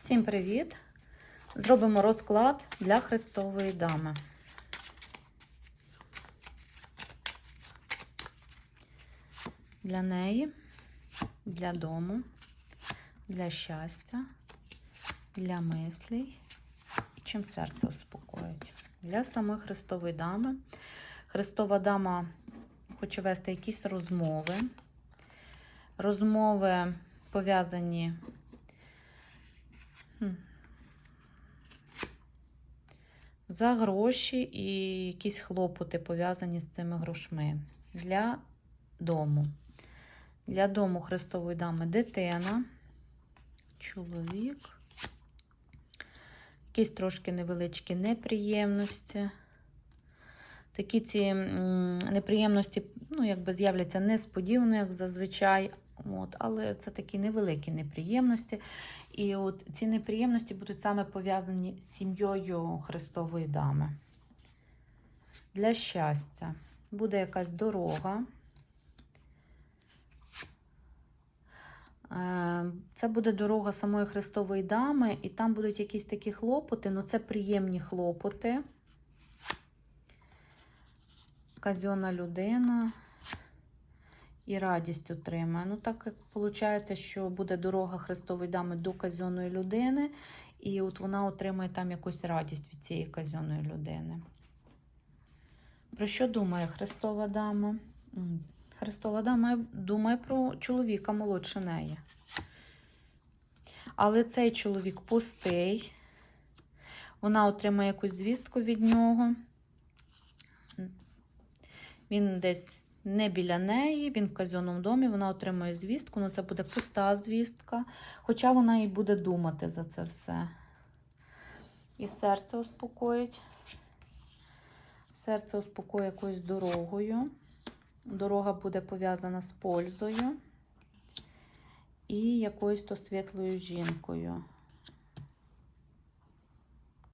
Всім привіт! Зробимо розклад для Христової дами. Для неї, для дому, для щастя, для мислей і чим серце успокоїть. Для самої Христової дами. Христова дама хоче вести якісь розмови. Розмови пов'язані. За гроші і якісь хлопоти пов'язані з цими грошми. Для дому. Для дому Христової дами дитина, чоловік, якісь трошки невеличкі неприємності. Такі ці неприємності ну, якби з'являться несподівано, як зазвичай. От, але це такі невеликі неприємності. І от ці неприємності будуть саме пов'язані з сім'єю Христової дами. Для щастя буде якась дорога. Е, Це буде дорога самої Христової дами, і там будуть якісь такі хлопоти, ну це приємні хлопоти. Казьона людина і радість отримає. Ну, так як виходить, що буде дорога Христової дами до казьоної людини, і от вона отримає там якусь радість від цієї казьоної людини. Про що думає Христова дама? Христова дама думає про чоловіка молодше неї. Але цей чоловік пустий. Вона отримає якусь звістку від нього. Він десь не біля неї, він в казенному домі, вона отримує звістку, ну це буде пуста звістка, хоча вона і буде думати за це все. І серце успокоїть. Серце успокоїть якоюсь дорогою. Дорога буде пов'язана з пользою і якоюсь то світлою жінкою.